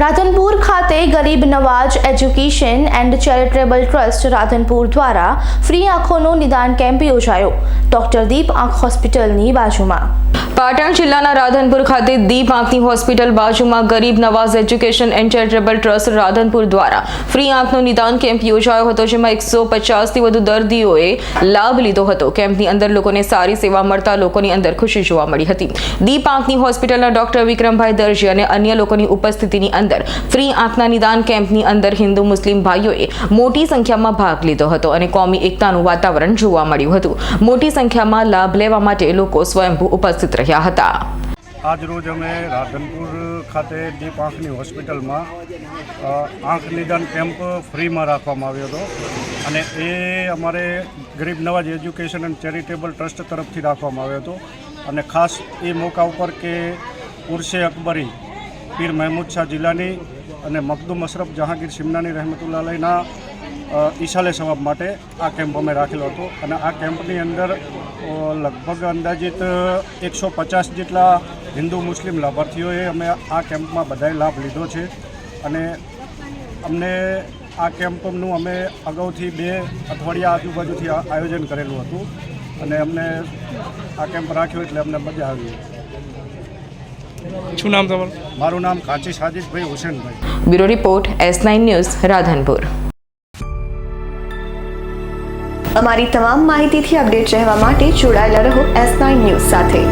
રાધનપુર ખાતે Garib Nawaz education and charitable trust Radhanpur દ્વારા free આંખોનો નિદાન કેમ્પ યોજાયો. ડોક્ટર દીપ આંખ હોસ્પિટલની બાજુમાં. પાટણ જિલ્લાના રાધનપુર ખાતે દીપ આંખની હોસ્પિટલ બાજુમાં Garib Nawaz education and charitable trust Radhanpur દ્વારા ફ્રી આંખનો નિદાન કેમ્પ યોજાયો હતો, જેમાં એકસો પચાસથી વધુ દર્દીઓએ લાભ લીધો હતો. કેમ્પની અંદર લોકોને સારી સેવા મળતા લોકોની અંદર ખુશી જોવા મળી હતી. દીપ આંખની હોસ્પિટલના ડોક્ટર વિક્રમભાઈ દરજી અને અન્ય લોકોની ઉપસ્થિતિની અંદર ફ્રી આંખના નિદાન કેમ્પની અંદર હિન્દુ મુસ્લિમ ભાઈઓએ મોટી સંખ્યામાં ભાગ લીધો હતો અને કોમી એકતાનું વાતાવરણ જોવા મળ્યું હતું. મોટી સંખ્યામાં લાભ લેવા માટે લોકો સ્વયંભૂ ઉપસ્થિત રહ્યા હતા. આજ રોજ અમે રાધનપુર ખાતે દીપ આંખની હોસ્પિટલમાં આંખ નિદાન કેમ્પ ફ્રીમાં રાખવામાં આવ્યો હતો. અને એ અમારે Garib Nawaz education and charitable trust તરફથી રાખવામાં આવ્યો હતો. અને ખાસ એ મોકા ઉપર કે ઉર્ષે અકબરી પીર મહેમૂદ શાહ જિલ્લાની અને મખદુમ અશરફ જહાંગીર સિમનાની રહેમતુલ્લા અલૈના ઈશાલે સવાબ માટે આ કેમ્પ અમે રાખેલો હતો. અને આ કેમ્પની અંદર લગભગ અંદાજિત એકસો પચાસ જેટલા હિન્દુ મુસ્લિમ લાભાર્થીઓએ અમે આ કેમ્પમાં બધાએ લાભ લીધો છે. અને અમને આ કેમ્પનું અમે અગાઉથી બે અઠવાડિયા આજુબાજુથી આયોજન કરેલું હતું. અને અમને આ કેમ્પ રાખ્યો એટલે અમને મજા આવી. શું નામ તમારું? મારું નામ કાચી સાજિદભાઈ Husenbhai bureau report S nine news Radhanpur. અમારી તમામ માહિતીથી અપડેટ રહેવા માટે જોડાયેલા રહો એસ નાઇન ન્યૂઝ સાથે.